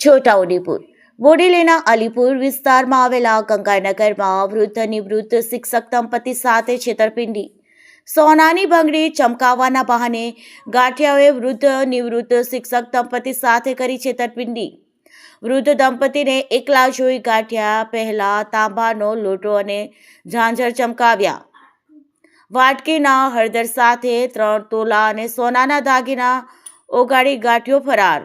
છોટાઉદેપુર. બોડેલીના અલીપુર વિસ્તારમાં આવેલા ગંગાનગરમાં વૃદ્ધ નિવૃત્ત શિક્ષક દંપતી સાથે છેતરપિંડી. સોનાની બંગડી ચમકાવવાના બહાને ગાંઠિયાઓએ વૃદ્ધ નિવૃત્ત શિક્ષક દંપતી સાથે કરી છેતરપિંડી. વૃદ્ધ દંપતીને એકલા જોઈ ગાંઠિયા, પહેલા તાંબાનો લોટો અને ઝાંઝર ચમકાવ્યા. વાટકીના હળદર સાથે ત્રણ તોલા અને સોનાના દાગીના ઓગાળી ગાંઠિયો ફરાર.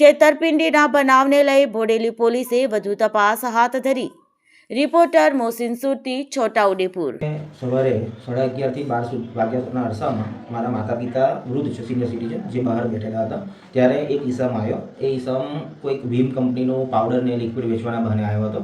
છેતરપિંડીના બનાવને લઈ બોડેલી પોલીસે વધુ તપાસ હાથ ધરી. રિપોર્ટર મોહસિન સુરતી, છોટાઉદેપુર. સવારે સાડા અગિયારથી બાર વાગ્યાના અરસામાં મારા માતા પિતા વૃદ્ધ છે સિનિયર સિટીઝન જે બહાર બેઠેલા હતા. ત્યારે એક ઈસમ આવ્યો. એ ઈસમ કોઈક ભીમ કંપનીનો પાવડર ને લિક્વિડ વેચવાના બહાને આવ્યો હતો.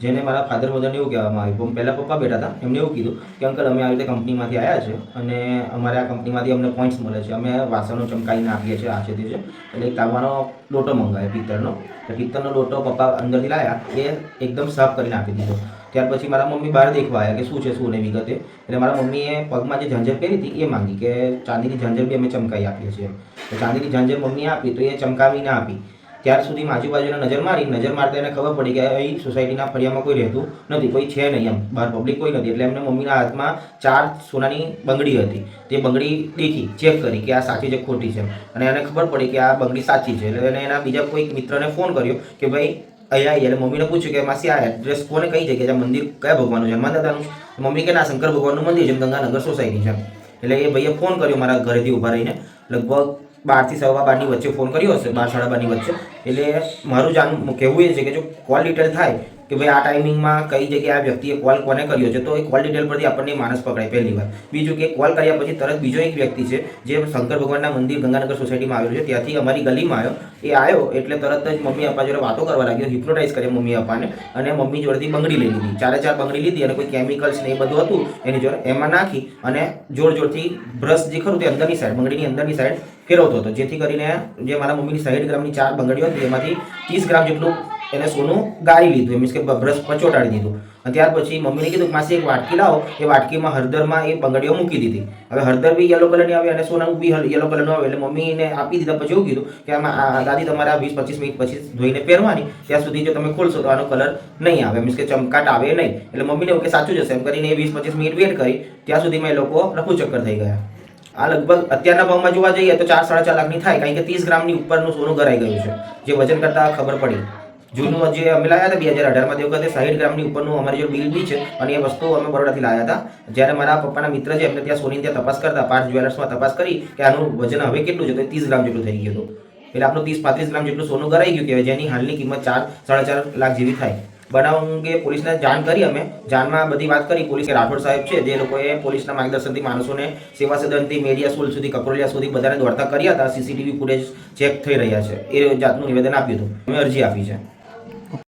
જેને મારા ફાધર મધરને એવું કહેવામાં આવ્યું. પહેલાં પપ્પા બેઠા હતા, એમને એવું કીધું કે, અંકલ, અમે આવી રીતે કંપનીમાંથી આવ્યા છે અને અમારે આ કંપનીમાંથી અમને પોઈન્ટ્સ મળે છે. અમે વાસણો ચમકાવીને આપીએ છીએ આ છે તે છે એટલે એક તાંબાનો લોટો મંગાવ્યો, પિત્તળનો. તો પિત્તળનો લોટો પપ્પા અંદરથી લાવ્યા એ એકદમ સાફ કરીને આપી દીધો. ત્યાર પછી મારા મમ્મી બહાર દેખવા આવ્યા કે, શું છે, શું નહીં? વિગતે. એટલે મારા મમ્મીએ પગમાં જે ઝંઝર પહેરી હતી, એ માંગી કે, ચાંદીની ઝાંઝર બી અમે ચમકાવી આપીએ છીએ. તો ચાંદીની ઝંઝર મમ્મીએ આપી, તો એ ચમકાવીને આપી. ત્યાર સુધી આજુબાજુના નજર મારી, નજર મારતા એને ખબર પડી કે અહીં સોસાયટીના ફળિયામાં કોઈ રહેતું નથી, કોઈ છે નહીં એમ. બહાર પબ્લિક કોઈ નથી. એટલે એમને મમ્મીના હાથમાં ચાર સોનાની બંગડી હતી. તે બંગડી દેખી ચેક કરી કે આ સાચી છે ખોટી છે અને એને ખબર પડી કે આ બંગડી સાચી છે. એટલે એને એના બીજા કોઈ મિત્રને ફોન કર્યો કે ભાઈ, અહીંયા એટલે મમ્મીને પૂછ્યું કે, માસી, આ એડ્રેસ કોને કઈ જગ્યાએ મંદિર કયા ભગવાનનું છે? હનુમાન મમ્મી કે, ના, શંકર ભગવાનનું મંદિર છે. ગંગાનગર સોસાયટી છે. એટલે એ ભાઈએ ફોન કર્યો મારા ઘરેથી ઊભા રહીને. લગભગ બારથી સવા બારની વચ્ચે ફોન કર્યો હશે, બાર સાડા બારની વચ્ચે. એટલે મારું જાણ કહેવું એ છે કે જો કોલ ડિટેલ થાય કે ભાઈ આ ટાઈમિંગમાં કઈ જગ્યાએ આ વ્યક્તિએ કોલ કોને કર્યો છે? તો એ કોલ ડિટેલ પરથી આપણને માણસ પકડાય પહેલી વાર બીજું કે કોલ કર્યા પછી તરત બીજો એક વ્યક્તિ છે, જે શંકર ભગવાનના મંદિર ગંગાનગર સોસાયટીમાં આવેલું છે, ત્યાંથી અમારી ગલીમાં આવ્યો. એ આવ્યો એટલે તરત જ મમ્મી પપ્પા જોડે વાતો કરવા લાગ્યો હિપ્નોટાઇઝ કરે મમ્મી પપ્પાને અને મમ્મી જોડેથી બંગડી લઈ લીધી. ચારે ચાર બંગડી લીધી અને કોઈ કેમિકલ્સ ને એ બધું હતું, એની જોડે એમાં નાખી અને જોર જોરથી બ્રશ જે ખરું તે અંદરની સાઈડ બંગડીની અંદરની સાઈડ ફેરવતો હતો. જેથી કરીને જે મારા મમ્મીની સાઈઠ ગ્રામની ચાર બંગડીઓ હતી, એમાંથી ત્રીસ ગ્રામ જેટલું એને સોનું ગાળી લીધું, મીન્સ કે બ્રશ પર ચોંટાડી દીધું. અને ત્યાર પછી મમ્મીને કીધું કે માસી, એક વાટકી લાવો. એ વાટકીમાં હળદરમાં એ બંગડીઓ મૂકી દીધી. હવે હળદર બી યલો કલરની આવે અને સોનાનું બી યલો કલરનું આવે. એટલે મમ્મીને આપી દીધા. પછી એવું કીધું કે આમાં દાદી તમારે આ વીસ, પચીસ મિનિટ પછી ધોઈને પહેરવાની. ત્યાં સુધી જો તમે ખોલશો તો આનો કલર નહીં આવે. મીન્સ કે ચમકાટ આવે નહીં. એટલે મમ્મીને એવું કે સાચું જશે. એમ કરીને એ વીસ, પચીસ મિનિટ વેટ કરી. ત્યાં સુધીમાં એ લોકો રફુ થઈ ગયા. આ લગભગ અત્યારના ભાવમાં જોવા જઈએ તો ચાર, સાડા ચાર લાખની થાય. કારણ કે ત્રીસ ગ્રામની ઉપરનું સોનું ગરાઈ ગયું છે. જે વજન કરતાં ખબર પડી. જૂનું જે અમે લાવ્યા હતા બે હજાર અઢારમાં, તે વખતે સાહીઠ ગ્રામની ઉપરનું અમારી જો બિલ બી છે, અને એ વસ્તુ અમે બરોડાથી લાવ્યા હતા. જ્યારે મારા પપ્પાના મિત્ર છે, એમને ત્યાં સોની ત્યાં તપાસ કરતા, પાંચ જ્વેલર્સમાં તપાસ કરી કે આનું વજન હવે કેટલું છે, તો ત્રીસ ગ્રામ જેટલું થઈ ગયું હતું. એટલે આપણું ત્રીસ પાંત્રીસ ગ્રામ જેટલું સોનું ગરાઈ ગયું કહેવાય જેની હાલની કિંમત ચાર, સાડા ચાર લાખ જેવી થાય. બનાવ અંગે પોલીસને જાણ કરી અમે. જાણમાં બધી વાત કરી. પોલીસ રાઠોડ સાહેબ છે, જે લોકોએ પોલીસના માર્ગદર્શનથી માણસોને સેવા સદનથી મીડિયા સ્કૂલ સુધી કપરોલિયા સુધી બધાને દોડતા કર્યા હતા. સીસીટીવી ફૂટેજ ચેક થઈ રહ્યા છે. એ જાતનું નિવેદન આપ્યું હતું. અમે અરજી આપી છે.